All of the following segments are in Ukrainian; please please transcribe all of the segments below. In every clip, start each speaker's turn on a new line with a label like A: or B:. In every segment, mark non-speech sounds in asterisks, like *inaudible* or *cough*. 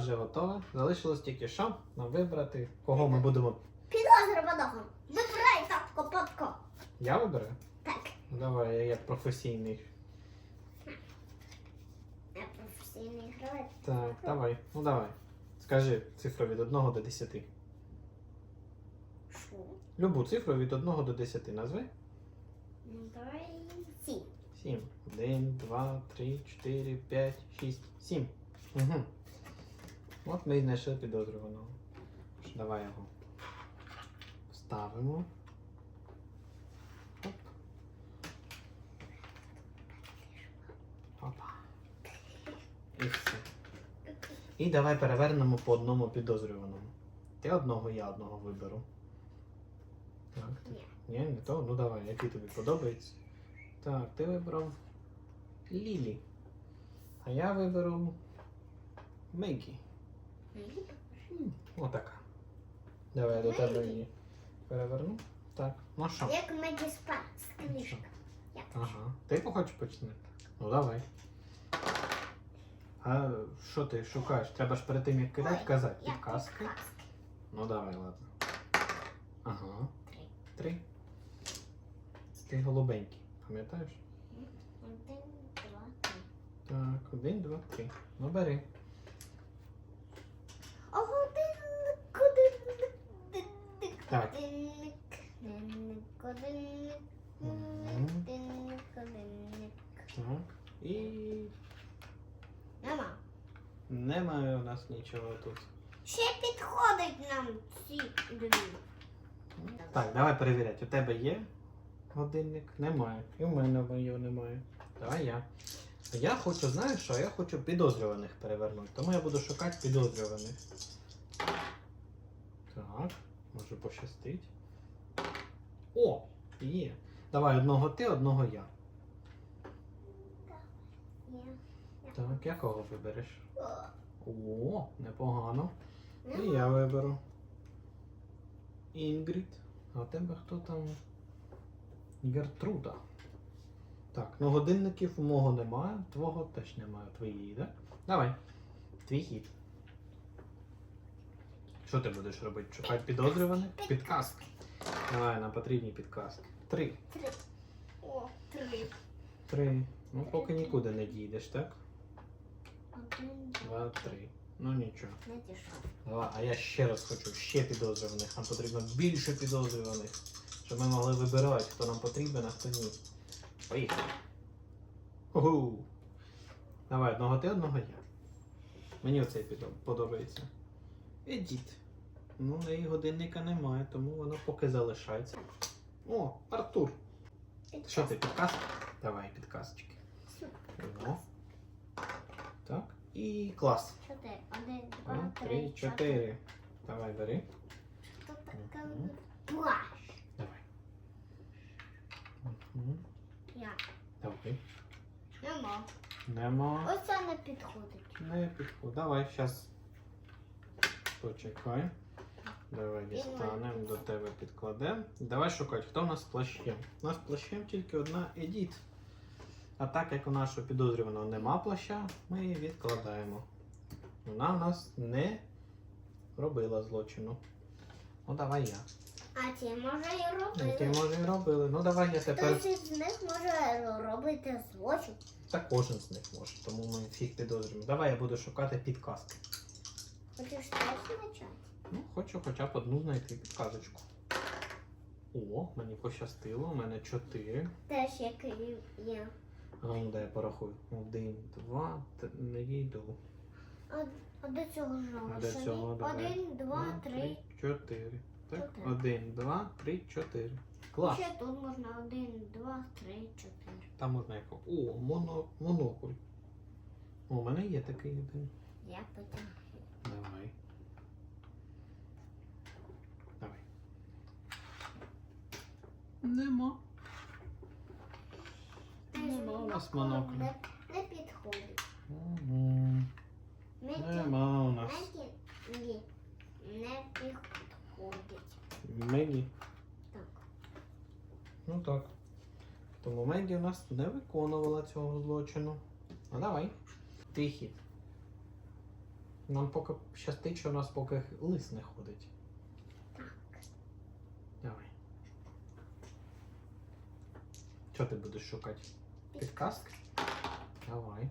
A: вже готова. Залишилось тільки що нам вибрати, кого ми будемо.
B: Підозрюваного. Вибирай татко, татко.
A: Я виберу?
B: Так.
A: Ну, Давай, я як професійний.
B: Я професійний гравець.
A: Так, давай. Ну давай. Скажи цифру від 1 до 10.
B: Що?
A: Любу цифру від 1 до 10 назви.
B: Ну, давай сім.
A: 7. 1, 2, 3, 4, 5, 6, 7. Угу. От ми і знайшли підозрюваного. Тож Давай його вставимо. Оп. Опа. І все. І давай перевернемо по одному підозрюваному. Ти одного, я одного виберу. Так. ти-
B: Ні.
A: Ні, не то? Ну давай, який тобі подобається. Так, ти вибрав Лілі. А я виберу Мегі. Отака. Давай я до тебе її переверну. Так. Ну що?
B: Як Меді Спаркс, книжка.
A: Ага. Ти хочеш почнути? Ну давай. А що ти шукаєш? Треба ж перед тим як кидати казати. Підказки? Ну давай, ладно. Ага.
B: Три.
A: Три. Ти голубенький, пам'ятаєш?
B: Один, два, три.
A: Так, один, два, три. Ну бери.
B: Годинник, годинник, годинник,
A: Так.
B: годинник, годинник, годинник,
A: Мгм.
B: годинник, годинник.
A: Так. І
B: Нема.
A: немає у нас нічого тут.
B: Ще підходить нам ці дві.
A: Так, давай перевіряти. У тебе є годинник? Немає. І в мене моєго немає. Давай я. А Я хочу, знаєш що? Я хочу підозрюваних перевернути. Тому я буду шукати підозрюваних. Так, може пощастить. О! Є. Давай одного ти, одного я. Так, якого вибереш?
B: О,
A: непогано. І я виберу. Інгрід. А у тебе хто там? Гертруда. Так, ну годинників у мого немає, твого теж немає, твоєї, так? Давай. Твій хід. Що ти будеш робити? Шукати підозрюваних? Підказки. Давай, нам потрібні підказки. Три.
B: Три. О, три.
A: Три. Ну, поки нікуди не дійдеш, так?
B: Один,
A: Два, три. Ну нічого.
B: не дійшов.
A: Давай, а я ще раз хочу ще підозрюваних. Нам потрібно більше підозрюваних, щоб ми могли вибирати, хто нам потрібен, а хто ні. Поїхали. Угу. Давай, одного ти, одного я. Мені оцей підо- подобається. Едіт. Ну, в неї годинника немає, тому воно поки залишається. О, Артур. Що ти, підказки? Давай, підказочки. О. Так. І клас.
B: Чотири. Один,
A: Два,
B: два,
A: три, чотири. Давай, бери.
B: Що таке? Плащ.
A: Давай. Мгм.
B: Я.
A: Давай.
B: Нема.
A: Нема.
B: Оце не підходить.
A: Не підходить. Давай, зараз. Почекай. Давай дістанемо, до тебе підкладемо. Давай шукати, хто в нас плащем. У нас плащем тільки одна Едіт. А так як у нашого підозрюваного нема плаща, ми її відкладаємо. Вона у нас не робила злочину. Ну давай я.
B: А ті може і
A: Ну, Ти
B: робити.
A: може і робили. Ну давай я тепер.
B: Хтось із них може робити злочин.
A: Та кожен з них може, тому ми всіх підозрюємо. Давай я буду шукати підказки.
B: Хочеш теж почати?
A: Ну, хочу хоча б одну знайти підказочку. О, мені пощастило, у мене чотири.
B: Теж як.
A: А ну дай я порахую. Один, два, т- не дійду.
B: А, до цього ж
A: А до цього давай.
B: Один, два, три.
A: чотири. Так,
B: Чотири.
A: один, два, три, чотири. Клас.
B: Ще тут можна один, два, три, чотири.
A: Там можна яко. О, моно, монокль. О, у мене є такий один.
B: Я.
A: Давай. Давай. Нема. Нема у нас монокля.
B: Не, підходить. Мені
A: Нема у нас.
B: Мені не підходить.
A: Мегі.
B: Так.
A: Ну так. Тому Мегі у нас не виконувала цього злочину. Ну давай. Хід. Нам поки щастить, що у нас поки лис не ходить.
B: Так.
A: Давай. Що ти будеш шукати? Підказки? Давай.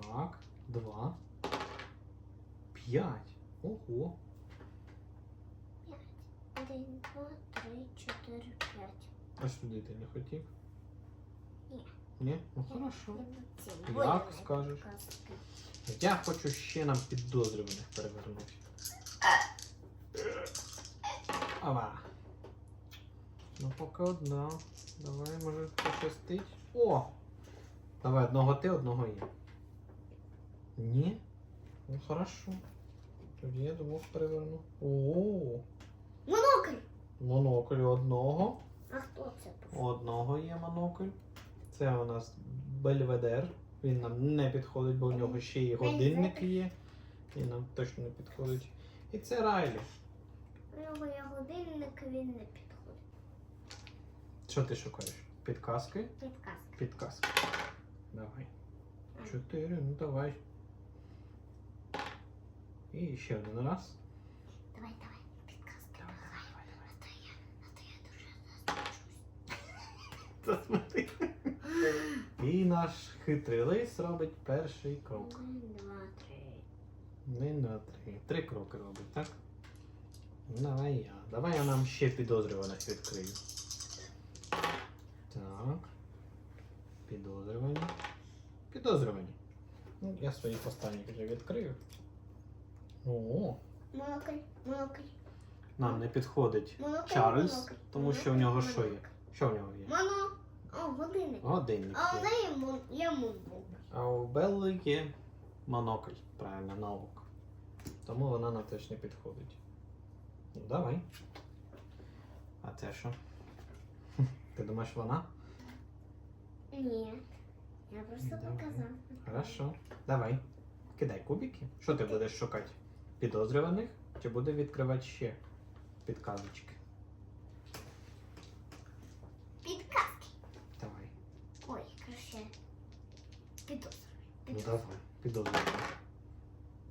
A: Так. Два. П'ять. Ого. П'ять.
B: Один, два, три, чотири, п'ять.
A: А сюди ти не хотів?
B: Ні.
A: Ні? Ну хорошо. Як скажеш. Я хочу ще нам підозрюваних перевернути. Ава. Ну поки одна. Давай, може пощастить. О! Давай одного ти, одного я. Ні? Ну хорошо. Тоді я двох переверну. О!
B: Монокль!
A: Монокль одного.
B: А хто це?
A: Одного є монокль. Це у нас Бельведер. Він нам не підходить, бо у нього ще й годинник є. І нам точно не підходить. І це Райлі.
B: У нього є годинник, він не підходить.
A: Що ти шукаєш? Підказки?
B: Підказки.
A: Підказки. Давай. Чотири, ну давай. І ще один раз.
B: Давай, давай, підказки.
A: Давай,
B: Давай.
A: давай, давай.
B: А то я, а то я дуже засмучусь.
A: І наш хитрий лис робить перший крок.
B: Два, три.
A: Не на три. Три кроки робить, так? Давай я. Давай я нам ще підозрюваних відкрию. Так. Підозрювані. Підозрювані. Ну, я своїх останніх вже відкрию. О,
B: Монокль, монокль.
A: нам не підходить
B: Монокль,
A: Чарльз,
B: монокль.
A: тому що в нього що є? Що в нього є?
B: Моно. О, годинник.
A: Годинник
B: А у
A: є.
B: неї мон... є монокль.
A: А у Белли є монокль, правильно, на око. Тому вона нам теж не підходить. Ну, давай. А це що? *laughs* Ти думаєш вона?
B: Ні. Я просто
A: Давай. Хорошо. Давай. Кидай кубики. Що ти будеш шукати? Підозрюваних? Чи буде відкривати ще підказочки?
B: Підказки.
A: Давай.
B: Ой, краще. Підозрюй.
A: Ну
B: Підозрюй.
A: давай. Підозрюваних.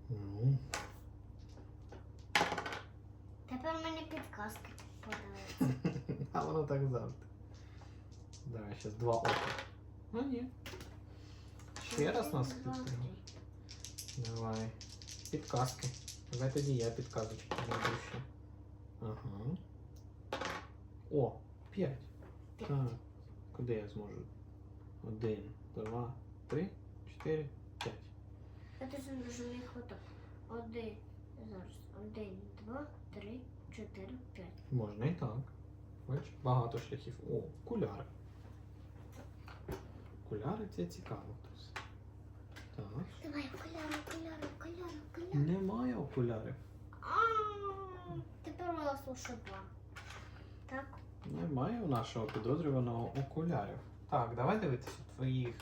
A: Ну,
B: Тепер мені підказки *laughs* подали.
A: а воно так завжди. Давай, зараз два ока. Ну ні. Ще раз нас
B: три.
A: Давай. Підказки. Давай тоді я підказочки знайду ще. Ага. О, п'ять. Так. Куди я зможу? Один, два, три, чотири, п'ять.
B: Я дуже дуже не хватає. Один. Зараз. Один, два, три, чотири, п'ять.
A: Можна і так. Бач, багато шляхів. О, окуляри. Окуляри це цікаво. тут. Так.
B: Давай, окуляри, окуляри, окуляри, окуляри.
A: Немає окулярів.
B: Тепер у нас два. Так?
A: Немає у нашого підозрюваного окулярів. Так, давай дивитися твоїх.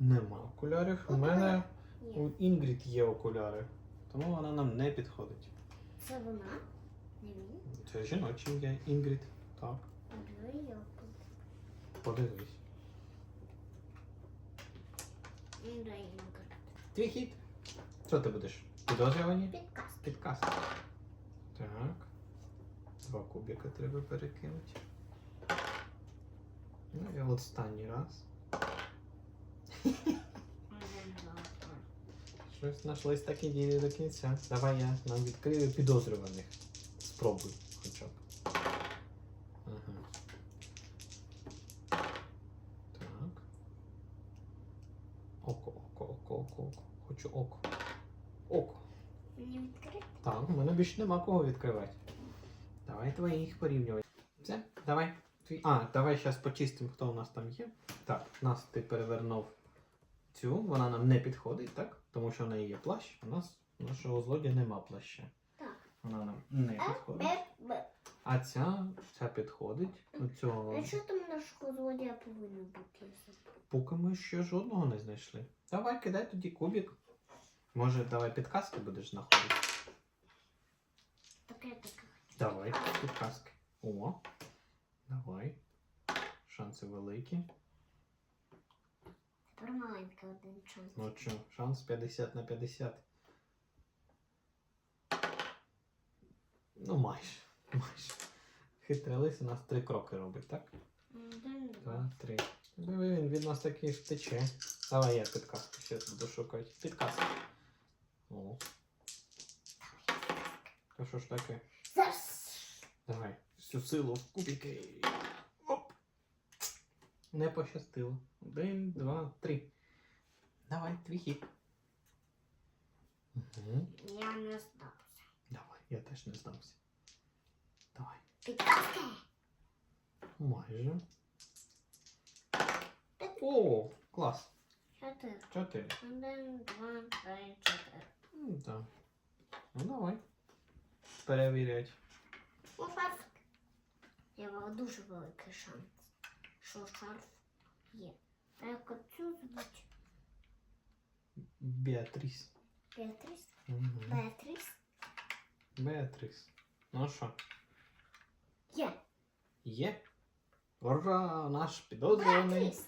A: Нема окулярів. У мене
B: Є.
A: у Інгрід є окуляри. Тому вона нам не підходить.
B: Це вона? Не він?
A: Це жіноче ім'я Інгрід. Так, подивись. Твій хід. Що ти будеш? Підозрювані?
B: Підказки.
A: Підказки. Так. Два кубика треба перекинути. Ну і останній раз. Щось знайшлось так і діє до кінця. Давай я нам відкрию підозрюваних. Спробуй хоча б. Ага. Так. Око, око, око, око, око. Хочу око. Око.
B: Мені відкрити?
A: Так, у мене більше нема кого відкривати. Давай твоїх порівнювати. Все, давай. Твій... А, давай зараз почистимо, хто у нас там є. Так, нас ти перевернув цю, вона нам не підходить, так? Тому що в неї є плащ, у нас у нашого злодія нема плаща.
B: Так.
A: Вона нам не підходить.
B: Б, Б.
A: А ця, ця підходить. У цього
B: А що там нашого злодія повинно бути?
A: поки ми ще жодного не знайшли. Давай, кидай тоді кубик. Може, давай підказки будеш знаходити
B: підказки.
A: Давай, підказки. О, давай. Шанси великі.
B: Тепер маленький один шанс.
A: Ну що, шанс 50 на 50. Ну майже. майже. Хитра лис у нас три кроки робить, так?
B: Два,
A: три. Він від нас такий втече. Давай я підказку ще буду шукати. Підказки. О. Та що ж таке?
B: Зараз.
A: Давай. Всю силу в кубики. Оп. Не пощастило. Один, два, три. Давай, твій хід. Угу.
B: Я не здався.
A: Давай, я теж не здамся. Давай.
B: Підказки.
A: Майже. О, клас.
B: Чотири.
A: Чотири.
B: Один, два, три, чотири.
A: Ну, так. Ну давай. Перевірять.
B: Ну, шарф. Я мав дуже великий шанс, що шарф є. А як оцю звуть
A: Беатріс.
B: Беатріс?
A: Угу.
B: Беатріс?
A: Беатріс. Ну що,
B: Є.
A: є? Ура! Наш підозрюваний.
B: Беатріс.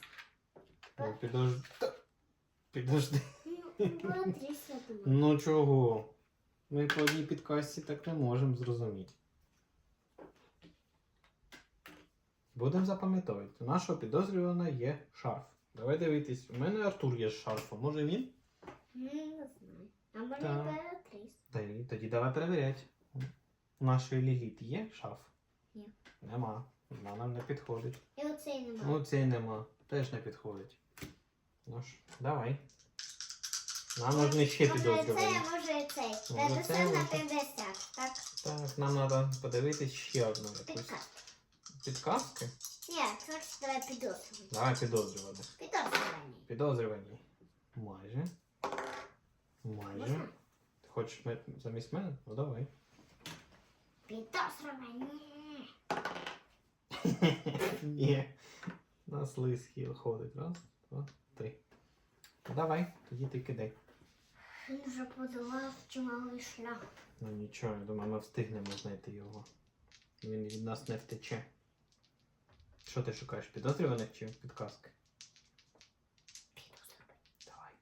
A: Підожди. Та- Підожди.
B: Ну, Беатріс, я думаю.
A: Ну чого? Ми по одній підкасті так не можемо зрозуміти. Будемо запам'ятовувати. У нашого підозрюваного є шарф. Давай дивитись. У мене Артур є з шарфом. Може він?
B: Ну, Не знаю. А може. Беатріс?
A: Тоді, давай перевіряти. У нашої Ліліт є шарф?
B: Ні.
A: Нема. Вона нам не підходить.
B: І оцей немає.
A: Ну, цей нема. Теж не підходить. Ну ж, давай. Нам нужны ще
B: Може
A: підозрювані.
B: цей, а може цей.
A: Може,
B: 50
A: цей,
B: на
A: може.
B: 50, так?
A: Так, нам треба подивитись ще одну якусь.
B: Підказки.
A: Підказки?
B: Ні, коротше, давай підозрювані.
A: Давай підозрювані.
B: Підозрювані.
A: Підозрювані. Майже. Майже.
B: Можна?
A: Ти хочеш ме- замість мене? Ну давай.
B: Підозрювані. *laughs*
A: Ні. У нас лис хіл ходить. Раз, два, три. Давай, тоді ти кидай.
B: Він вже подолав чималий шлях.
A: Ну нічого, я думаю, ми встигнемо знайти його. Він від нас не втече. Що ти шукаєш? Підозрюваних чи підказки? Давай.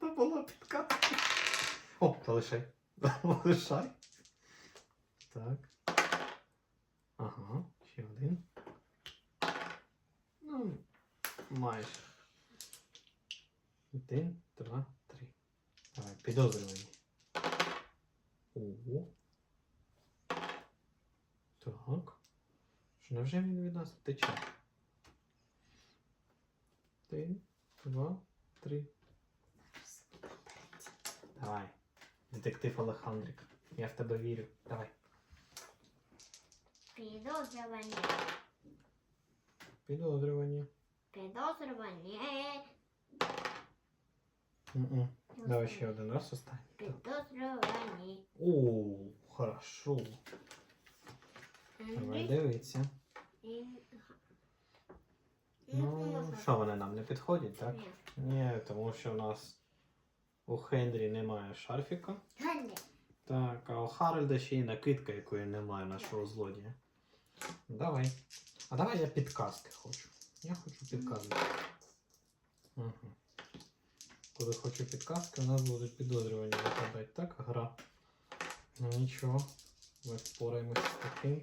A: *laughs* Була підказка. О, залишай. *laughs* Залишай. Так. Ага, ще один. Ну, майже. Один, два, три. Давай, підозрювані. Ого. Так. Що невже він від нас втече? Один, два, три. Давай. Детектив Алехандрик. Я в тебе вірю. Давай.
B: Підозрювані.
A: Підозрювані.
B: Підозрювані.
A: Давай ще один раз останній.
B: Підозрювані.
A: О, хорошо. Давай
B: Андрій
A: дивіться. Ну, що вони нам не підходять, так?
B: Ні.
A: Тому що у нас у Хендрі немає шарфіка.
B: Ганді.
A: Так, а у Харальда ще й накидка, якої немає нашого злодія. Давай. А давай я підказки хочу. Я хочу підказки. Угу. Коли хочу підказки, у нас будуть підозрювані випадати. Так, гра. Ну нічого. Ми впораємось з таким.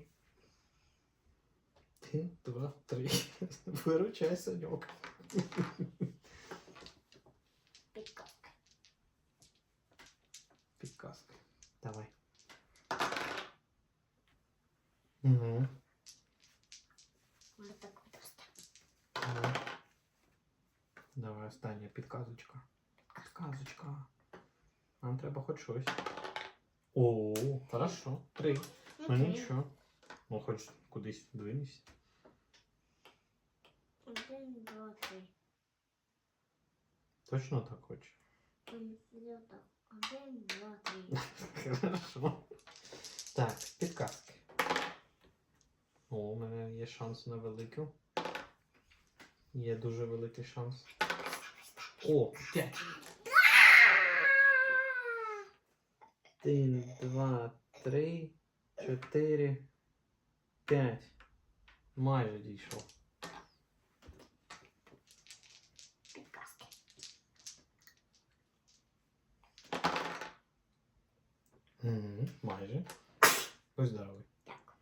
A: Один, два, три. *laughs* Виручай, Саньок.
B: Підказка.
A: Підказки. Давай. Угу.
B: Може так видасти.
A: Давай. Давай остання підказочка. Підказочка. Нам треба хоч щось. О, хорошо. Три. Ну
B: Окей.
A: нічого. Ну хоч кудись двинься.
B: Один, два, три.
A: Точно так хочеш?
B: Один, два, три. *laughs*
A: Хорошо. Так, підказки. О, у мене є шанс на велику. Є дуже великий шанс. О, п'ять. Один, два, три, чотири, п'ять. Майже дійшов.
B: Підказки.
A: Угу, майже. Будь здоровий.
B: Так,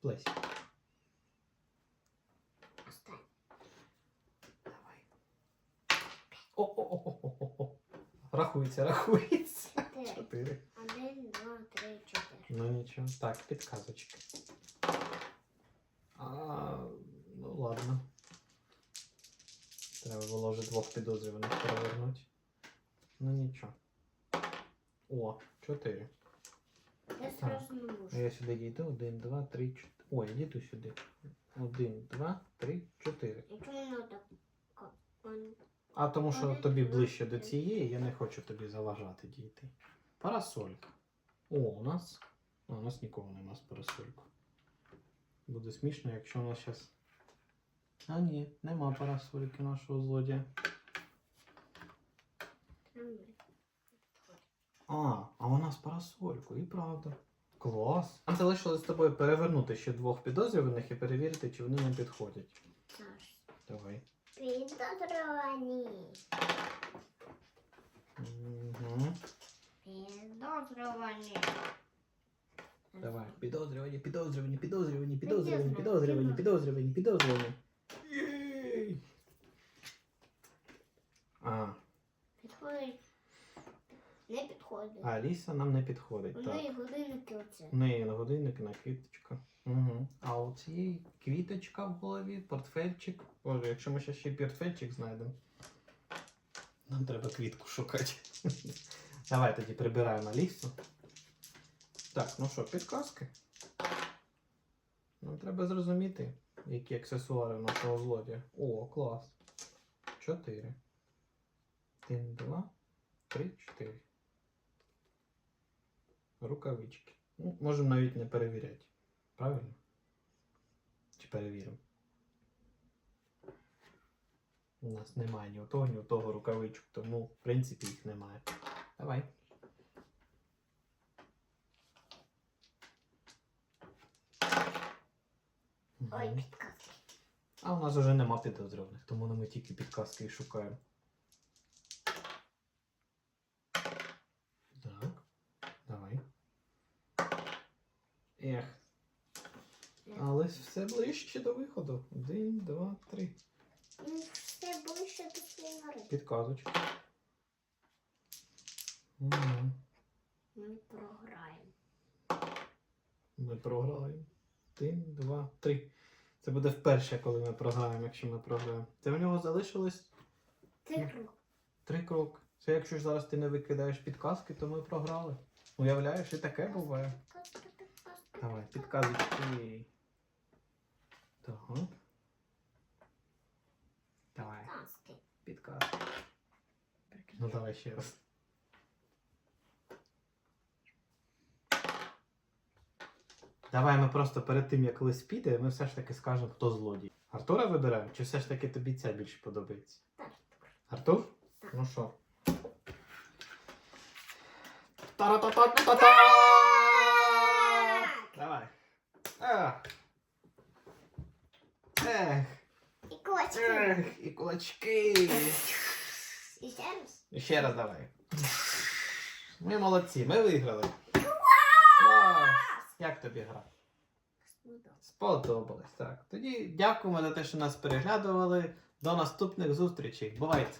A: Плесь.
B: останній.
A: Давай. О-о-о-о-о-о. Рахується, рахується.
B: Чотири. Один, два, три, чотири.
A: Ну нічого. Так, підказочки. А, ну ладно. Треба було вже двох підозрюваних перевернути. Ну нічого. О, чотири.
B: Я зразу не можу.
A: Я сюди дійду. Один, два, три, чотири. Ой, дійду сюди. Один, два, три, чотири.
B: І чому не так?
A: А тому що тобі ближче до цієї, я не хочу тобі заважати дійти. Парасолька. О, у нас. А, у нас нікого нема з парасолькою. Буде смішно, якщо у нас зараз. А ні, нема парасольки нашого злодія. А, а вона з парасолькою, і правда. Клас. Нам залишилось з тобою перевернути ще двох підозрюваних і перевірити, чи вони нам підходять.
B: Зараз.
A: Давай.
B: Підозрювані.
A: Угу.
B: Підозрювані.
A: Давай. Підозрювані, підозрювані, підозрювані, підозрювані,
B: Підозрювані,
A: підозрювані, підозрювані, підозрювані. Єй! А,
B: Підходить. Не підходить.
A: а Аліса нам не підходить.
B: У
A: Так.
B: неї годинники оце.
A: У неї на годинник, на квіточка. Угу. А у цієї квіточка в голові, портфельчик. Боже, якщо ми ще ще й портфельчик знайдемо. Нам треба квітку шукати. *laughs* Давай тоді прибираємо Алісу. Так, ну що, підказки? Ну, треба зрозуміти, які аксесуари у нашого злодія. О, клас. Чотири. Один, два, три, чотири. Рукавички. Ну, можемо навіть не перевіряти. Правильно? Чи перевіримо? У нас немає ні у того, ні у того рукавичок, тому в принципі їх немає. Давай.
B: Ой, підказки.
A: А у нас вже нема підозрюваних, тому ми тільки підказки і шукаємо. Так. Давай. Ех. Але все ближче до виходу. Один, два, три.
B: Ну, Все ближче до цієї гори.
A: Підказочки. Мгм.
B: Ми програємо.
A: Ми програємо. Один, два, три. Це буде вперше, коли ми програємо, якщо ми програємо. Це в нього залишилось
B: Ти круг.
A: три кроки. Це якщо ж зараз ти не викидаєш підказки, то ми програли. Уявляєш, і таке буває. Давай, підказочки. Так. Давай,
B: Підказки.
A: підказки. Ну давай ще раз. Давай ми просто перед тим, як лист піде, ми все ж таки скажемо, хто злодій. Артура вибираємо, чи все ж таки тобі ця більше подобається?
B: Так.
A: Артур? Ну що? Та-ра-та-та-та-та! Давай. Ех. Ех.
B: І кулачки.
A: Ех. І кулачки.
B: І ще раз.
A: І ще раз давай. Ми молодці, ми виграли. Клас! Як тобі гра?
B: Сподобалось.
A: Сподобалось. Так. Тоді дякуємо за те, що нас переглядували. До наступних зустрічей. Бувайте!